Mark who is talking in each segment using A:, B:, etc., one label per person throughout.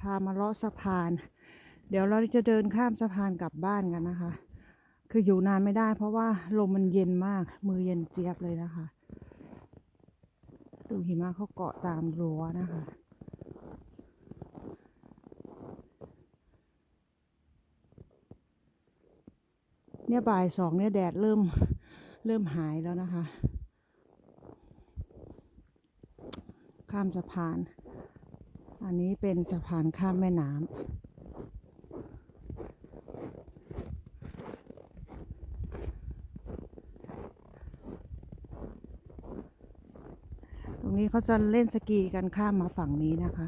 A: พามาเลาะสะพาน เดี๋ยวเราจะเดินข้ามสะพานกลับบ้านกันนะคะ คืออยู่นานไม่ได้เพราะว่าลมมันเย็นมาก มือเย็นเจี๊ยบเลยนะคะ ดูหิมะเขาเกาะตามรั้วนะคะ เนี่ยบ่ายสองเนี่ยแดดเริ่มเริ่มหายแล้วนะคะ ข้ามสะพาน อันนี้เป็นสะพานข้ามแม่น้ำตรงนี้เขาจะเล่นสกีกันข้ามมาฝั่งนี้นะคะ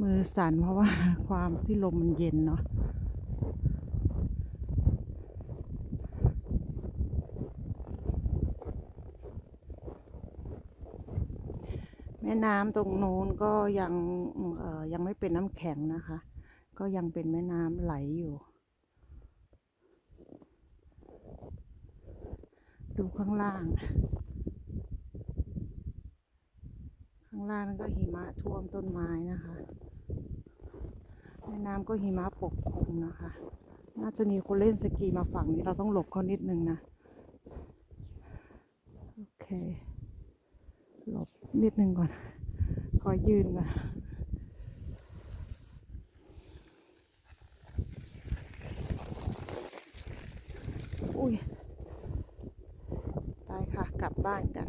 A: มือสั่นเพราะว่าความที่ลมมันเย็นเนาะ ม่น้ำตรงโน้นก็ยังเอ่อยังไม่เป็นน้ำแข็งนะคะ ก็ยังเป็นแม่น้ำไหลอยู่ ดูข้างล่าง ข้างล่างนั่นก็หิมะท่วมต้นไม้นะคะ แม่น้ำก็หิมะปกคลุมนะคะ น่าจะมีคนเล่นสกีมาฝั่งนี้เราต้องหลบเขานิดนึงนะ โอเค นิดนึงก่อน ขอยืนก่อนอุ้ยไปค่ะ กลับบ้านกัน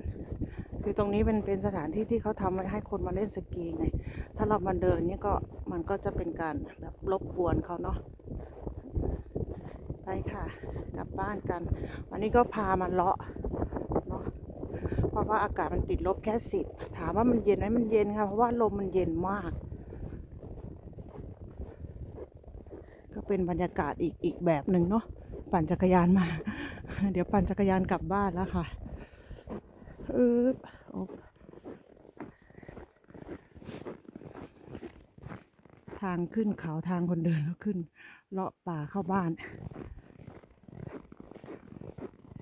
A: คือตรงนี้เป็นเป็นสถานที่ที่เขาทำไว้ให้คนมาเล่นสกีไง ถ้าเรามาเดินนี่ก็มันก็จะเป็นการแบบรบกวนเขาเนาะไปค่ะ กลับบ้านกัน วันนี้ก็พามาเลาะ ราะว่าอากาศมันติดลบแค่สิบถามว่ามันเย็นไหมมันเย็นค่ะเพราะว่าลมมันเย็นมาก ก็เป็นบรรยากาศอีกอีกแบบหนึ่งเนาะปั่นจักรยานมา เดี๋ยวปั่นจักรยานกลับบ้านแล้วค่ะเออโอบทางขึ้นเขาทางคนเดินแล้วขึ้น เลาะป่าเข้าบ้าน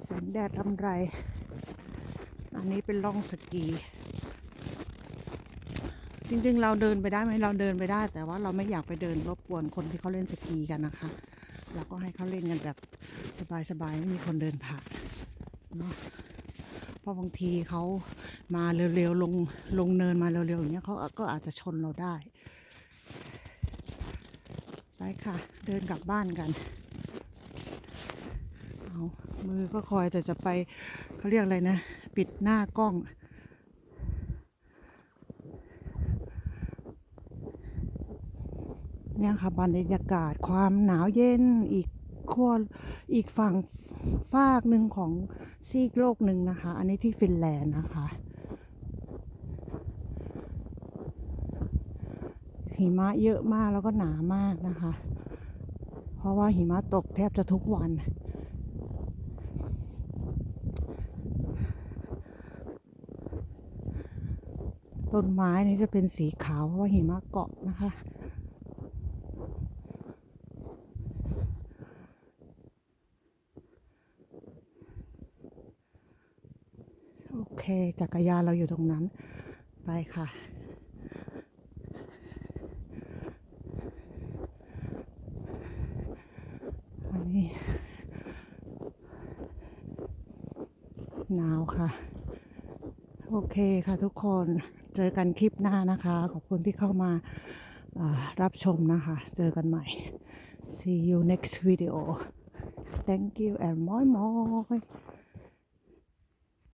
A: แสงแดดทำไร อันนี้เป็นล่องสกี จริงๆ เราเดินไปได้ไหมเราเดินไปได้ แต่ว่าเราไม่อยากไปเดินรบกวนคนที่เขาเล่นสกีกันนะคะ เราก็ให้เขาเล่นกันแบบสบายๆไม่มีคนเดินผ่านเนาะเพราะบางทีเขามาเร็วๆลงลงเนินมาเร็วๆอย่างเงี้ยเขาก็อาจจะชนเราได้ไปค่ะ เดินกลับบ้านกัน มือก็คอยแต่จะไปเขาเรียกอะไรนะ ปิดหน้ากล้อง เนี่ยค่ะบรรยากาศความหนาวเย็นอีกขั้วอีกฝั่งฟากหนึ่งของซีกโลกหนึ่งนะคะ อันนี้ที่ฟินแลนด์นะคะหิมะเยอะมากแล้วก็หนามากนะคะ เพราะว่าหิมะตกแทบจะทุกวัน ต้นไม้นี่จะเป็นสีขาวเพราะว่าหิมะเกาะนะคะ โอเค จักรยานเราอยู่ตรงนั้น ไปค่ะอันนี้หนาวค่ะ โอเคค่ะทุกคน เจอกันคลิปหน้านะคะ ขอบคุณที่เข้ามาารับชมนะคะ เจอกันใหม่ see you next video thank you and moi moi